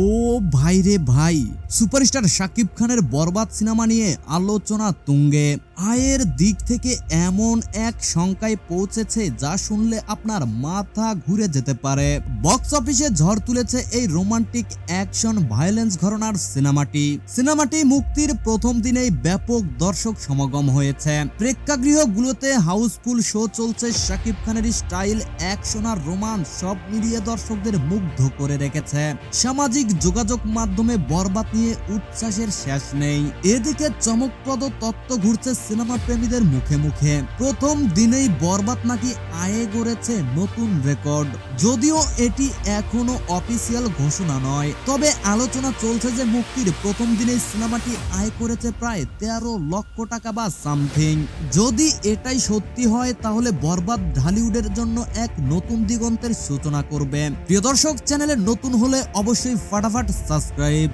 ও ভাই রে ভাই সুপারস্টার শাকিব খানের বরবাদ সিনেমা নিয়ে আলোচনা তুঙ্গে। আয়ের দিক থেকে এমন এক সংখ্যায় পৌঁছেছে যা শুনলে আপনার মাথা ঘুরে যেতে পারে। বক্স অফিসে ঝড় তুলেছে এই রোমান্টিক অ্যাকশন ভায়োলেন্স ঘটনার সিনেমাটি। সিনেমাটি মুক্তির প্রথম দিনেই ব্যাপক দর্শক সমাগম হয়েছে। প্রেক্ষাগৃহগুলোতে হাউসফুল শো চলছে। শাকিব খানের স্টাইল, অ্যাকশন আর রোমান্স সব মিলিয়ে দর্শকদের মুগ্ধ করে রেখেছে। সামাজিক যোগাযোগ মাধ্যমে বরবাদ নিয়ে উচ্ছ্বাসের শেষ নেই। এদিকে চমকপ্রদ তত্ত্ব ঘুরছে সিনেমা প্রেমীদের মুখে মুখে। প্রথম দিনেই বরবাদ নাকি আয়ে গড়েছে নতুন রেকর্ড। যদিও এটি এখনও অফিসিয়াল ঘোষণা নয়। তবে আলোচনা চলছে যে মুক্তির প্রথম দিনেই সিনেমাটি আয় করেছে প্রায় তেরো লক্ষ টাকা বা সামথিং। যদি এটাই সত্যি হয়, তাহলে বরবাদ ঢালিউডের জন্য এক নতুন দিগন্তের সূচনা করবে। প্রিয় দর্শক, চ্যানেলে নতুন হলে অবশ্যই ফাটাফাট সাবস্ক্রাইব।